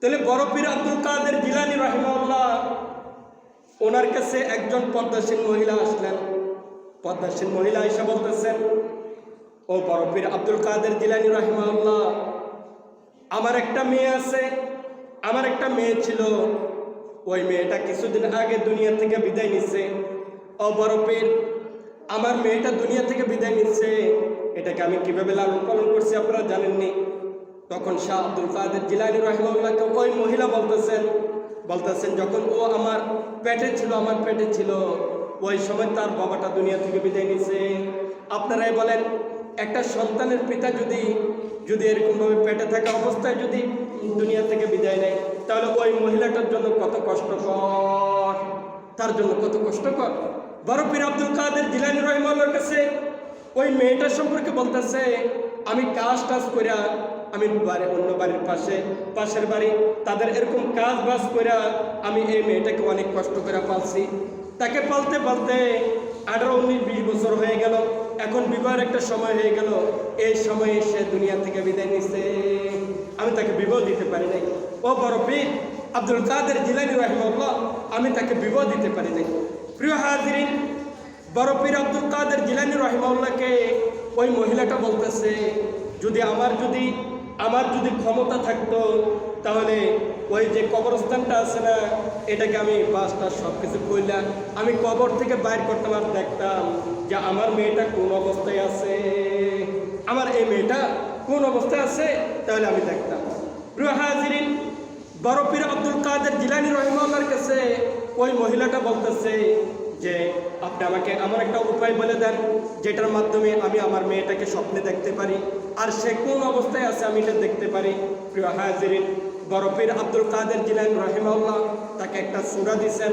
তাহলে বড় পীর আব্দুল কাদের জিলানি রহিমাল্লাহ ওনার কাছে একজন পদ্মাসীন মহিলা আসলেন। পদ্মাসীন মহিলা এসে বলতেছেন, ও বড় পীর আব্দুল কাদের জিলানি রহিমাল্লাহ আমার একটা মেয়ে আছে, আমার একটা মেয়ে ছিল। ওই মেয়েটা কিছুদিন আগে দুনিয়া থেকে বিদায় নিচ্ছে ও বড় পীর, আমার মেয়েটা দুনিয়া থেকে বিদায় নিচ্ছে। এটাকে আমি কীভাবে লালন পালন করছি আপনারা জানেননি। তখন শাহ আব্দুল কাদের জিলানি রহিমাল্লাহকে ওই মহিলা বলতেছেন বলতেছেন, যখন ও আমার পেটে ছিল, আমার পেটে ছিল, ওই সময় তার বাবাটা দুনিয়া থেকে বিদায় নিছে আপনারাই বলেন, একটা সন্তানের পিতা যদি যদি এরকমভাবে পেটে থাকা অবস্থায় যদি দুনিয়া থেকে বিদায় নেয়, তাহলে ওই মহিলাটার জন্য কত কষ্টকর, তার জন্য কত কষ্টকর। বড় পীর আব্দুল কাদের জিলানি রহিমাল্লার কাছে ওই মেয়েটার সম্পর্কে বলতেছে, আমি কাজ টাজ কইরা আমি বাড়ি, অন্য বাড়ির পাশে, পাশের বাড়ি। তাদের এরকম কাজ বাজ কইরা আমি এই মেয়েটাকে অনেক কষ্ট করে পালছি। তাকে পালতে পালতে আঠারো উনিশ বিশ বছর হয়ে গেল। এখন বিবাহের একটা সময় হয়ে গেল। এই সময়ে সে দুনিয়া থেকে বিদায় নিছে। আমি তাকে বিবাহ দিতে পারি নাই। ও বড় পীর আব্দুল কাদের জিলানি রহিমল্লাহ আমি তাকে বিবাহ দিতে পারি নাই। প্রিয় হাজিরিন, বড় পীর আব্দুল কাদের জিলানি রহিমাউল্লাহকে ওই মহিলাটা বলতেছে, যদি আমার যদি আমার যদি ক্ষমতা থাকতো, তাহলে ওই যে কবরস্থানটা আছে না, এটাকে আমি বাসটা সব কিছু কইলাম আমি কবর থেকে বাইর করতাম আর দেখতাম যে আমার মেয়েটা কোন অবস্থায় আছে। আমার এই মেয়েটা কোন অবস্থায় আছে, তাহলে আমি দেখতাম। হাজিরিন, বড় পীর আব্দুল কাদের জিলানি রহিমাল্লার কাছে ওই মহিলাটা বলতেছে যে, আপনি আমাকে আমার একটা উপায় বলে দেন, যেটার মাধ্যমে আমি আমার মেয়েটাকে স্বপ্নে দেখতে পারি। আর সে কোন অবস্থায় আছে আমি এটা দেখতে পারি। প্রিয় হাজিরিন বরফির আব্দুল কাদের জিলান রহেমাল্লাহ তাকে একটা সুরা দিছেন।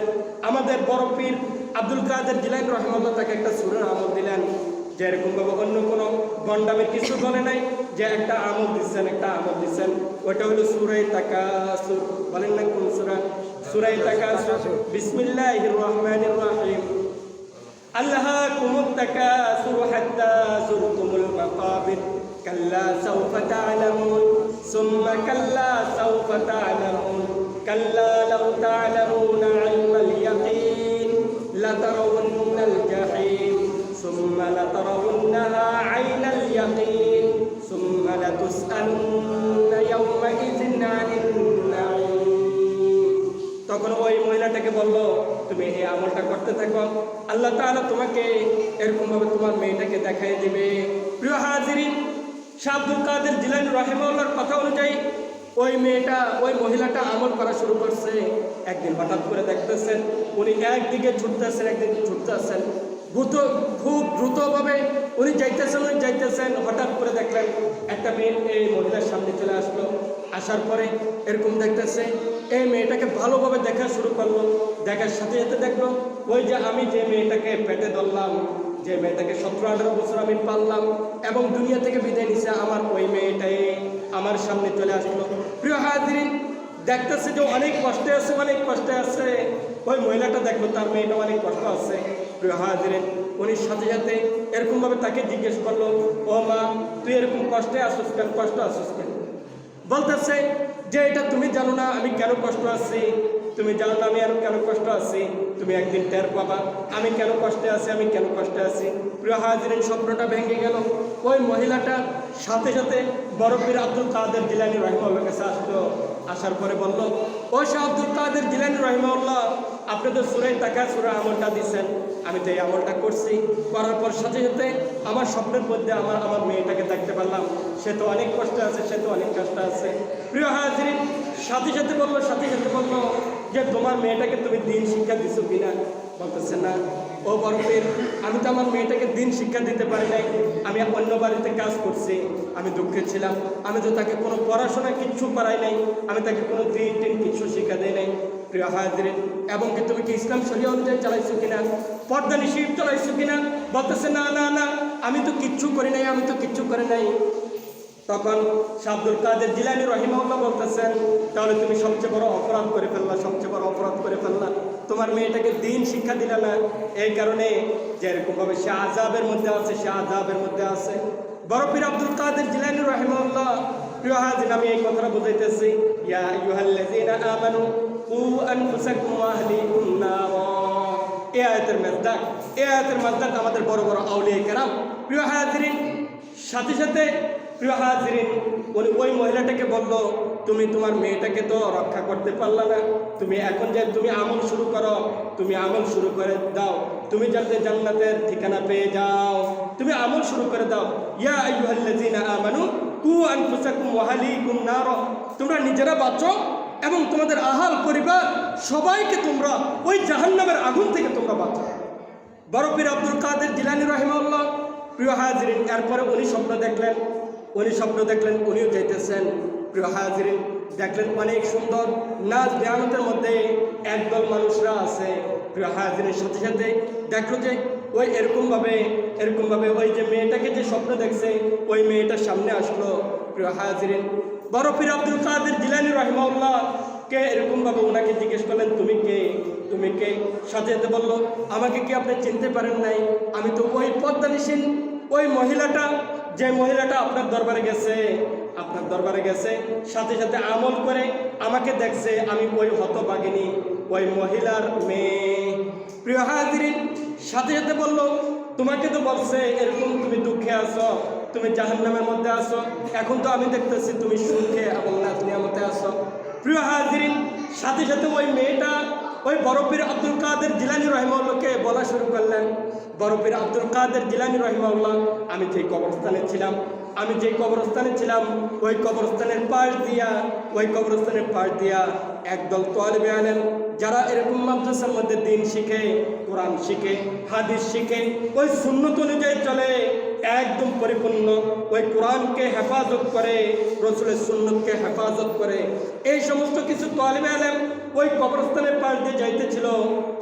আমাদের বরফির আব্দুল কাদের জিলান রহেমাল্লাহ তাকে একটা সুরের আমল দিলেন। যেরকমভাবে অন্য কোনো গন্ডামের কিছু বলে নাই, যে একটা আমল দিচ্ছেন একটা আমল দিচ্ছেন ওটা হলো সুরাই তাকা সুর বলেন না কোন সুরা? সুরাই তাকা বিসমিল্লাহ রহমান আল্লাহ কুমুর তাকা সুর হাত্তা সুর তুমুল মাকাবির। كلا سوف تعلمون ثم كلا سوف تعلمون كلا لو تعلمون علم اليقين لترون الجحيم ثم لترونها عين اليقين ثم لتسألن يومئذ عن النعيم তখন ওই মহিলাটাকে বললো তুমি এই আমলটা করতে থাকো আল্লাহ তাআলা তোমাকে এরকম ভাবে তোমার মেয়েটাকে দেখাই দিবে প্রিয় হাজিরিন শাহ কাদের জিলানি রহিমাউল্লাহর কথা অনুযায়ী ওই মেয়েটা, ওই মহিলাটা আমল করা শুরু করছে। একদিন হঠাৎ করে দেখতেছেন, উনি একদিকে ছুটতেছেন একদিকে ছুটতেছেন। দ্রুত, খুব দ্রুতভাবে উনি যাইতেছেন উনি যাইতেছেন। হঠাৎ করে দেখলেন একটা মেয়ে এই মহিলার সামনে চলে আসলো। আসার পরে এরকম দেখতেছে, এই মেয়েটাকে ভালোভাবে দেখা শুরু করল। দেখার সাথে সাথে দেখল, ওই যে আমি যে মেয়েটাকে পেটে ধরলাম যে মেয়েটাকে সতেরো, আঠারো বছর আমি পারলাম এবং দুনিয়া থেকে বিদায় নিছে আমার ওই মেয়েটাই আমার সামনে চলে আসলো। প্রিয় হাজিরিন, দেখতেছে যে অনেক কষ্টে আছে, অনেক কষ্টে আছে। ওই মহিলাটা দেখল তার মেয়েটা অনেক কষ্ট আছে। প্রিয় হাজিরেন, উনি সাথে সাথে এরকমভাবে তাকে জিজ্ঞেস করল, ও মা, তুই এরকম কষ্টে আসুস কেন? কষ্ট আসুস কেন? বলতেছে যে, এটা তুমি জানো না, আমি কেন কষ্ট আছি? তুমি জানো আমি আর কেন কষ্ট আছি? তুমি একদিন টের পাবা। আমি কেন কষ্টে আছি? আমি কেন কষ্টে আছি? প্রিয় হাজিরেন, স্বপ্নটা ভেঙে গেল। ওই মহিলাটা সাথে সাথে বরফির আব্দুল কাদের জিলানি রহিমাউল্লাহ কাছে আসলো আসার পরে বলল, ও শাহ আব্দুল কাদের জিলানি রহিমাউল্লাহ, আপনি তো সুরাই টাকা সুরা আমলটা দিচ্ছেন আমি তো এই আমলটা করছি। করার পর সাথে সাথে আমার স্বপ্নের মধ্যে আমার আমার মেয়েটাকে দেখতে পারলাম। সে তো অনেক কষ্ট আছে, সে তো অনেক কষ্ট আছে। প্রিয় হাজিরিন, সাথে সাথে বলল, সাথে সাথে বলল যে তোমার মেয়েটাকে তুমি দিন শিক্ষা দিছো কিনা? বলতেছে, না। ও বরফের আমি তো আমার মেয়েটাকে দিন শিক্ষা দিতে পারি নাই। আমি অন্য বাড়িতে কাজ করছি। আমি দুঃখে ছিলাম। আমি তো তাকে কোনো পড়াশোনা কিচ্ছু করাই নাই। আমি তাকে কোনো দিন টিন কিছু শিক্ষা দেয় নাই। প্রিয় হাজির এবং কি তুমি কি ইসলাম শরীয় অনুযায়ী চালাইছো কিনা? পর্দা নিষিদ্ধ চালাইছো কিনা? বলতেছে, না না না। আমি তো কিচ্ছু করি নাই। আমি তো কিচ্ছু করে নাই। তখন আব্দুল কাদের জিলানি রহিমাউল্লাহ বলতেছেন, তাহলে তুমি সবচেয়ে বড় অপরাধ করে ফেললা, সবচেয়ে বড় অপরাধ করে ফেললা। তোমার মেয়েটাকে দিন শিক্ষা দিলে না, এই কারণে যে এরকমভাবে সে আজাবের মধ্যে আছে, সে আজাবের মধ্যে আছে। বড় পীর আব্দুল কাদের জিলানি রহিমাউল্লাহ প্রিয় আমি এই কথাটা বুঝাইতেছি, ইয়া আয়াতের মেজদাক আমাদের বড় বড় আউলিয়া কেরাম। প্রিয় হাজিরিন, সাথে সাথে প্রিয় হাজিরিন উনি ওই মহিলাটাকে বলল, তুমি তোমার মেয়েটাকে তো রক্ষা করতে পারলা না। তুমি এখন যে তুমি আমল শুরু করো, তুমি আমল শুরু করে দাও। তুমি যাতে জান্নাতের ঠিকানা পেয়ে যাও। তুমি আমল শুরু করে দাও। ইয়া আইয়ুহাল্লাযীনা আমানু, কু আনফুসাকুম ওয়া আহলিকুম নার। তোমরা নিজেরা বাঁচো এবং তোমাদের আহাল পরিবার সবাইকে তোমরা ওই জাহান্নামের আগুন থেকে তোমরা বাঁচো বরফির আব্দুল কাদের জিলানি রহিমাল্লাহ প্রিয় হাজরিন, এরপরে উনি স্বপ্ন দেখলেন উনি স্বপ্ন দেখলেন, উনিও যাইতেছেন। প্রিয় হাজরিন, দেখলেন অনেক সুন্দর নাচ জ্ঞানতের মধ্যে একদল মানুষরা আছে। প্রিয় হাজরিনের সাথে সাথে দেখল যে ওই এরকমভাবে এরকমভাবে ওই যে মেয়েটাকে যে স্বপ্ন দেখছে, ওই মেয়েটার সামনে আসলো। প্রিয় হাজরিন বরফির আব্দুল কাদের জিলানি রহিমাউল্লাহ কে এরকমভাবে ওনাকে জিজ্ঞেস করলেন, তুমি কে? তুমি কে? সাথে সাথে বলল, আমাকে কি আপনি চিনতে পারেন নাই? আমি তো ওই পদ্মানিসীন, ওই মহিলাটা যে মহিলাটা আপনার দরবারে গেছে, আপনার দরবারে গেছে, সাথে সাথে আমল করে আমাকে দেখছে, আমি ওই হতভাগিনী, ওই মহিলার মেয়ে। প্রিয় হাজিরিন, সাথে সাথে বলল, তোমাকে তো বলছে, এরকম তুমি দুঃখে আছো, তুমি জাহান্নামের মধ্যে আছো, এখন তো আমি দেখতেছি তুমি সুখে এবং নাচ নিয়ামতে আছো। প্রিয় হাজিরিন সাথে সাথে ওই মেয়েটা, ওই বরফির আব্দুল কাদের জিলানি রহিমাউল্লাহকে বলা শুরু করলেন। বরফির আব্দুল কাদের জিলানি রহিমাউল্লাহ, আমি যে কবরস্থানে ছিলাম, আমি যে কবরস্থানে ছিলাম, ওই কবরস্থানের পাশ দিয়া, ওই কবরস্থানের পাশ দিয়া একদল তোয়ালিবে আলেন যারা এরকম মাদ্রাসার মধ্যে দিন শিখে, কোরআন শিখে, হাদিস শিখে, ওই সুন্নত অনুযায়ী চলে। একদম পরিপূর্ণ। ওই কোরআনকে হেফাজত করে, রসুলের সুন্নতকে হেফাজত করে। এই সমস্ত কিছু তোয়ালিবে আলেম ওই কবরস্থানের পাশ দিয়ে যাইতেছিল।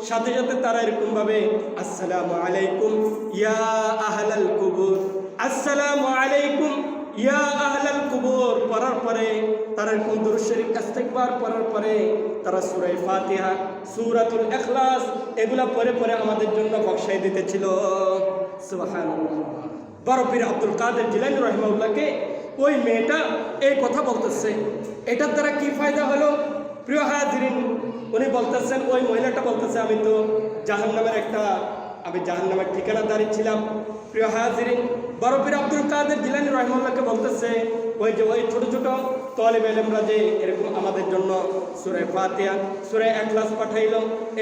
সাথে সাথে তারা এরকম ভাবে আসসালামু আলাইকুম, ইয়া আহলাল কুবুর। আসসালামু আলাইকুম, ইয়া আহলাল কুবুর। পড়ার পরে, তারা এরকম দুরূদ শরীফ ইস্তিগফার পড়ার পরে, তারা সূরা ফাতিহা, সূরাতুল ইখলাস, এগুলা পরে পরে আমাদের জন্য বক্সাই দিতেছিল। সুবহানাল্লাহ। বরফির আব্দুল কাদের জিলানি রহিমাউল্লাহকে ওই মেয়েটা এই কথা বলতেছে। এটার দ্বারা কি ফায়দা হলো? প্রিয় হাজিরিন উনি বলতেছেন, ওই মহিলাটা বলতেছে, আমি তো জাহান নামের একটা, আমি জাহান নামের ঠিকানা দাঁড়িয়েছিলাম প্রিয় হাজিরিন বরফির আব্দুল কাদের জিলানি রহিমাউল্লাহকে বলতেছে, ওই যে ওই ছোটো ছোট তলিব এলেমরা যে এরকম আমাদের জন্য সুরে ফাতিয়া সুরে একলাস পাঠাইল,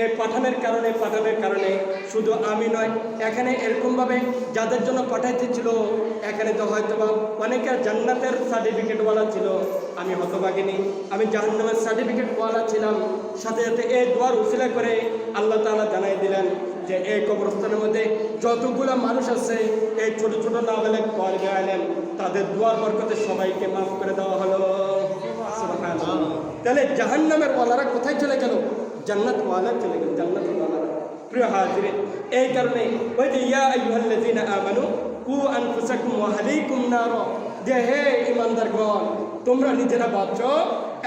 এই পাঠানের কারণে, পাঠানোর কারণে শুধু আমি নয়, এখানে এরকমভাবে যাদের জন্য পাঠাইতেছিল এখানে তো হয়তো বা অনেকের জান্নাতের সার্টিফিকেটওয়ালা ছিল, আমি হতভাগিনী। আমি জাহান্নামের সার্টিফিকেটওয়ালা ছিলাম, সাথে সাথে এই দোয়ার উসিলা করে আল্লাহ তালা জানাই দিলেন যে এই কবরস্থানের মধ্যে যতগুলো মানুষ আছে, এই ছোট ছোট নামেলেক পর্বে আলেন তাদের দুয়ার বরকতে সবাইকে মাফ করে দেওয়া হলো। তাহলে জাহান্নামের ওয়ালারা কোথায় চলে গেল? জান্নাত ওয়ালা চলে গেল জান্নাত ওয়ালারা প্রিয় হাজিরে, এই কারণে ওই যে, ইয়া আইয়ুহাল্লাযীনা আমানু, কু আনফুসাকুম ওয়া আহলিকুম নার। যে, হে ইমানদারগণ তোমরা নিজেরা বাঁচো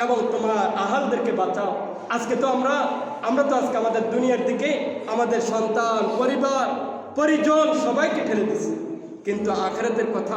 এবং তোমার আহালদেরকে বাঁচাও। আজকে তো আমরা আমরা তো আজকে আমাদের দুনিয়ার দিকে আমাদের সন্তান, পরিবার, পরিজন সবাইকে ঠেলে দিছি। কিন্তু আখেরাতের কথা